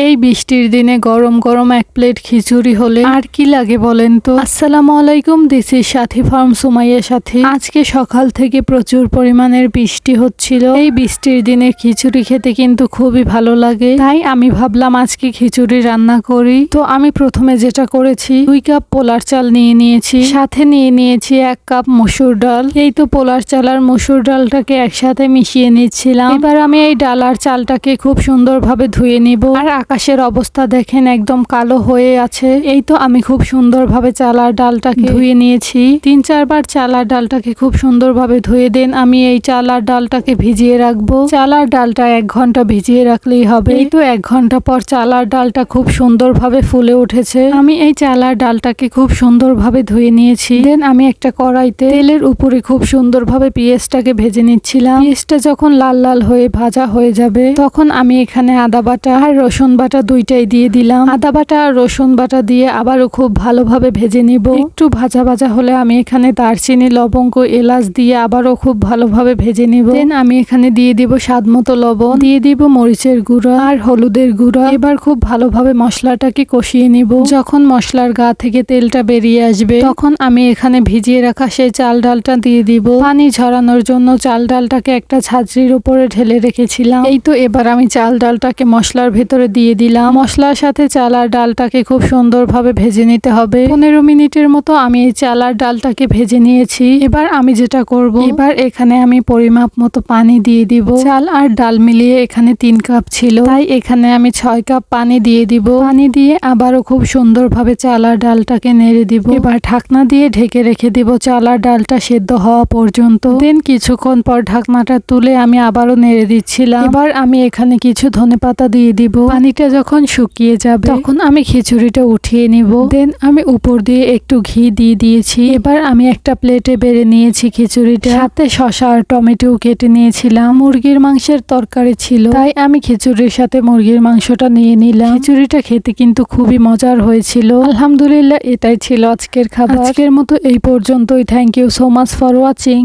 they এই বৃষ্টির দিনে গরম গরম এক প্লেট খিচুড়ি হলে আর কি লাগে বলেন তো? আসসালামু আলাইকুম this is Sathi farm Sumaiya Sathi. আজকে সকাল থেকে প্রচুর পরিমাণের বৃষ্টি হচ্ছিল। এই বৃষ্টির দিনে খিচুড়ি খেতে কিন্তু খুবই ভালো লাগে। তাই আমি ভাবলাম আজকে খিচুড়ি রান্না করি। তো আমি প্রথমে যেটা করেছি, দুই কাপ পোলার চাল নিয়ে নিয়েছি। সাথে নিয়ে নিয়েছি এক কাপ মসুর ডাল। এই তো পোলার চাল আর মসুর ডালটাকে একসাথে মিশিয়ে নিচ্ছিলাম। এবার আমি এই ডাল আর চালটাকে খুব সুন্দরভাবে ধুয়ে নিব। আর আকাশের অবস্থা দেখেন, একদম কালো হয়ে আছে। এই তো আমি খুব সুন্দরভাবে চালার ডালটাকে ধুয়ে নিয়েছি। তিন চারবার চালার ডালটাকে খুব সুন্দরভাবে ধুয়ে দেন। আমি এই চালার ডালটাকে ভিজিয়ে রাখব। চালার ডালটা এক ঘণ্টা ভিজিয়ে রাখলেই হবে। এই তো এক ঘণ্টা পর চালার ডালটা খুব সুন্দরভাবে ফুলে উঠেছে। আমি এই চালার ডালটাকে খুব সুন্দরভাবে ধুয়ে নিয়েছি। দেন আমি একটা কড়াইতে তেলের উপরে খুব সুন্দরভাবে পেঁয়াজটাকে ভেজে নিচ্ছিলাম। পেঁয়াজটা যখন লাল লাল হয়ে ভাজা হয়ে যাবে, তখন আমি এখানে আদা বাটা আর রসুন বাটা দুইটাই দিয়ে দিলাম। আদা বাটা রসুন বাটা দিয়ে আবারও খুব ভালোভাবে ভেজে নিব। একটু ভাজা ভাজা হলে আমি এখানে দারচিনি, লবঙ্গ, এলাচ দিয়ে আবারও খুব ভালোভাবে ভেজে নিব। দেন আমি এখানে দিয়ে দিব স্বাদ মতো লবণ। দিয়ে দিব মরিচের গুঁড়া আর হলুদের গুঁড়া। এবার খুব ভালোভাবে মশলাটাকে কষিয়ে নিব। যখন মশলার গা থেকে তেলটা বেরিয়ে আসবে, তখন আমি এখানে ভিজিয়ে রাখা সেই চাল ডালটা দিয়ে দিব। পানি ঝরানোর জন্য চাল ডালটাকে একটা ঝাঁঝরির উপরে ঢেলে রেখেছিলাম। এই তো এবার আমি চাল ডালটাকে মশলার ভেতরে দিয়ে দিলাম। মশলার সাথে চালার ডালটাকে খুব সুন্দরভাবে ভেজে নিতে হবে। পনেরো মিনিটের মতো আমি এই চাল আর ডালটাকে ভেজে নিয়েছি। এবার আমি যেটা করব, এবার এখানে আমি পরিমাপ মতো পানি দিয়ে দিব। চাল আর ডাল মিলিয়ে এখানে তিন কাপ ছিল। তাই এখানে আমি ছয় কাপ পানি দিয়ে দিব। পানি দিয়ে আবারও খুব সুন্দরভাবে চালার ডালটাকে নেড়ে দিব। এবার ঢাকনা দিয়ে ঢেকে রেখে দিব চালার ডালটা সেদ্ধ হওয়া পর্যন্ত। দেন কিছুক্ষণ পর ঢাকনাটা তুলে আমি আবারও নেড়ে দিচ্ছিলাম। এবার আমি এখানে কিছু ধনেপাতা দিয়ে দিব। পানিটা যখন শুকিয়ে যাবে তখন আমি খিচুড়িটা উঠিয়ে নিব। দেন আমি উপর দিয়ে একটু ঘি দিয়ে দিয়েছি। এবার আমি একটা প্লেটে বেড়ে নিয়েছি খিচুড়িটা। সাথে শশা আর টমেটো কেটে নিয়েছিলাম। মুরগির মাংসের তরকারি ছিল। তাই আমি খিচুড়ির সাথে মুরগির মাংসটা নিয়ে নিলাম। খিচুড়িটা খেতে কিন্তু খুবই মজার হয়েছিল। আলহামদুলিল্লাহ এটাই ছিল আজকের খাবার। আজকের মতো এই পর্যন্তই। Thank you so much for watching